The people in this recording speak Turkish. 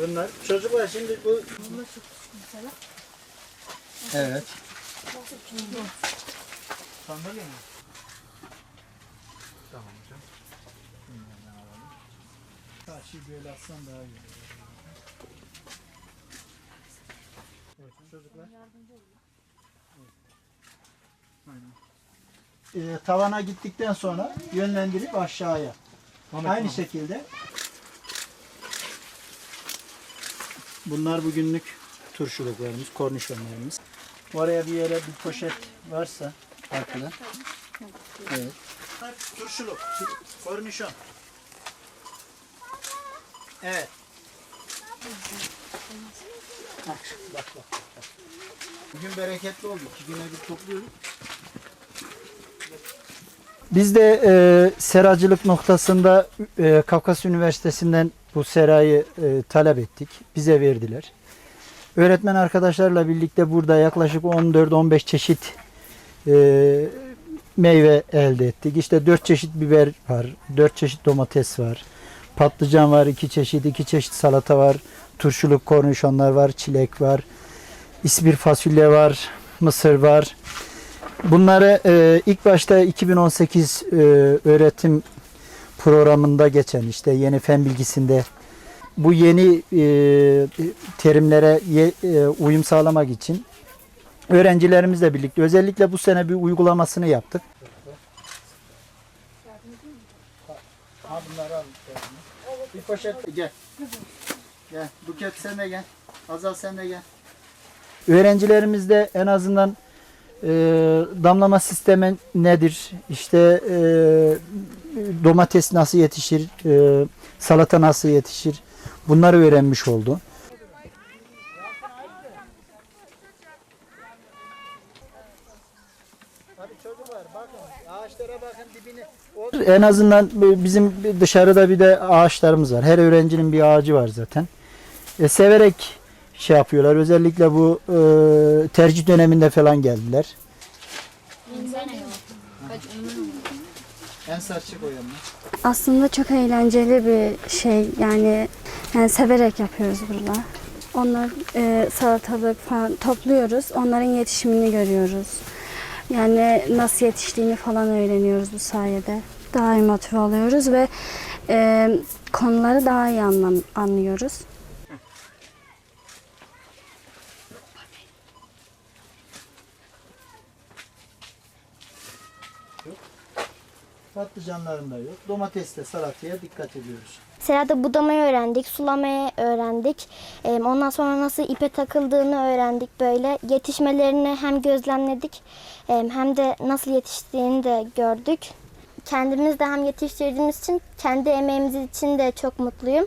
Bunlar çocuklar şimdi bu Evet. Sandalye mi? Tamam hocam. Karşıyı böyle atsan daha iyi olur. Evet çocuklar. Evet. Aynen. Ee, tavana gittikten sonra yönlendirip aşağıya. Aynı şekilde. Bunlar bugünlük turşuluklarımız, kornişonlarımız. Oraya bir yere bir poşet varsa arkada. Evet. Turşuluk, kornişon. Evet. Bak, bak, bak. Bugün bereketli oldu. İki güne bir topluyoruz. Biz de e, seracılık noktasında e, Kafkas Üniversitesi'nden bu serayı e, talep ettik. Bize verdiler. Öğretmen arkadaşlarla birlikte burada yaklaşık 14-15 çeşit e, meyve elde ettik. İşte 4 çeşit biber var, 4 çeşit domates var, patlıcan var, 2 çeşit, 2 çeşit salata var, turşuluk kornişonlar var, çilek var, ispir fasulye var, mısır var. Bunları e, ilk başta 2018 e, öğretim programında geçen işte yeni fen bilgisinde bu yeni e, terimlere ye- e, uyum sağlamak için öğrencilerimizle birlikte özellikle bu sene bir uygulamasını yaptık. Ha bunları al. Bir poşet gel. Gel. Buket sen de gel. Azal sen de gel. Öğrencilerimizde en azından e, damlama sistemi nedir? İşte e, domates nasıl yetişir? E, salata nasıl yetişir? Bunları öğrenmiş oldu. En azından bizim dışarıda bir de ağaçlarımız var. Her öğrencinin bir ağacı var zaten. E, severek şey yapıyorlar. Özellikle bu e, tercih döneminde falan geldiler. En sarçık o yanına. Aslında çok eğlenceli bir şey yani yani severek yapıyoruz burada. Onlar e, salatalık falan topluyoruz. Onların yetişimini görüyoruz. Yani nasıl yetiştiğini falan öğreniyoruz bu sayede. Daha iyi motive oluyoruz ve e, konuları daha iyi anlam- anlıyoruz. Patlıcanlarım yok. Domatesle salataya dikkat ediyoruz. Serada budamayı öğrendik, sulamayı öğrendik. Ee, Ondan sonra nasıl ipe takıldığını öğrendik böyle. Yetişmelerini hem gözlemledik e, hem de nasıl yetiştiğini de gördük. Kendimiz de hem yetiştirdiğimiz için kendi emeğimiz için de çok mutluyum.